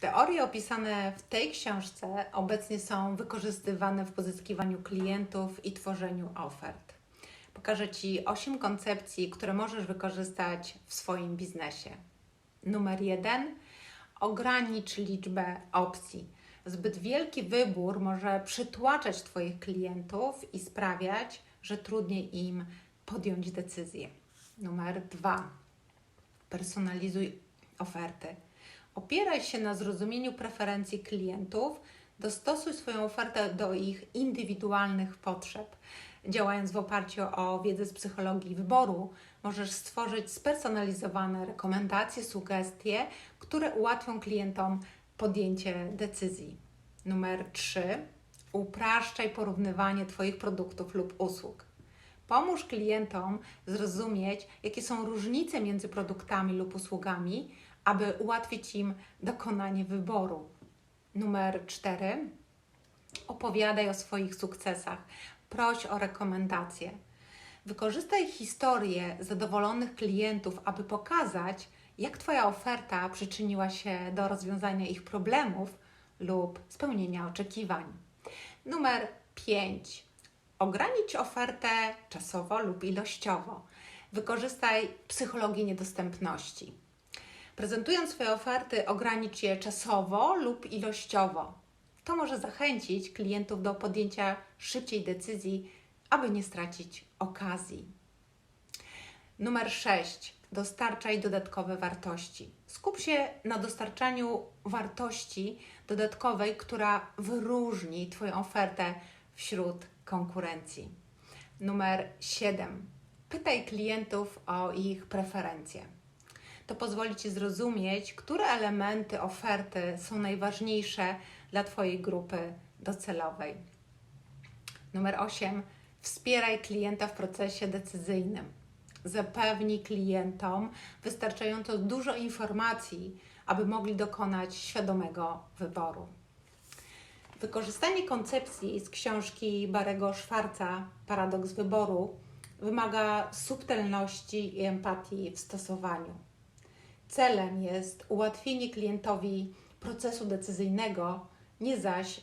Teorie opisane w tej książce obecnie są wykorzystywane w pozyskiwaniu klientów i tworzeniu ofert. Pokażę Ci 8 koncepcji, które możesz wykorzystać w swoim biznesie. Numer 1. Ogranicz liczbę opcji. Zbyt wielki wybór może przytłaczać Twoich klientów i sprawiać, że trudniej im podjąć decyzję. Numer 2. Personalizuj oferty. Opieraj się na zrozumieniu preferencji klientów, dostosuj swoją ofertę do ich indywidualnych potrzeb. Działając w oparciu o wiedzę z psychologii wyboru, możesz stworzyć spersonalizowane rekomendacje, sugestie, które ułatwią klientom podjęcie decyzji. Numer 3. Upraszczaj porównywanie Twoich produktów lub usług. Pomóż klientom zrozumieć, jakie są różnice między produktami lub usługami, aby ułatwić im dokonanie wyboru. Numer 4. Opowiadaj o swoich sukcesach. Proś o rekomendacje. Wykorzystaj historię zadowolonych klientów, aby pokazać, jak Twoja oferta przyczyniła się do rozwiązania ich problemów lub spełnienia oczekiwań. Numer 5. Ogranicz ofertę czasowo lub ilościowo. Wykorzystaj psychologię niedostępności. Prezentując swoje oferty, ogranicz je czasowo lub ilościowo. To może zachęcić klientów do podjęcia szybciej decyzji, aby nie stracić okazji. Numer 6. Dostarczaj dodatkowe wartości. Skup się na dostarczaniu wartości dodatkowej, która wyróżni Twoją ofertę wśród konkurencji. Numer 7. Pytaj klientów o ich preferencje. To pozwoli Ci zrozumieć, które elementy oferty są najważniejsze dla Twojej grupy docelowej. Numer 8. Wspieraj klienta w procesie decyzyjnym. Zapewnij klientom wystarczająco dużo informacji, aby mogli dokonać świadomego wyboru. Wykorzystanie koncepcji z książki Barego Szwarca Paradoks wyboru wymaga subtelności i empatii w stosowaniu. Celem jest ułatwienie klientowi procesu decyzyjnego, nie zaś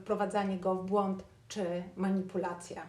wprowadzanie go w błąd czy manipulacja.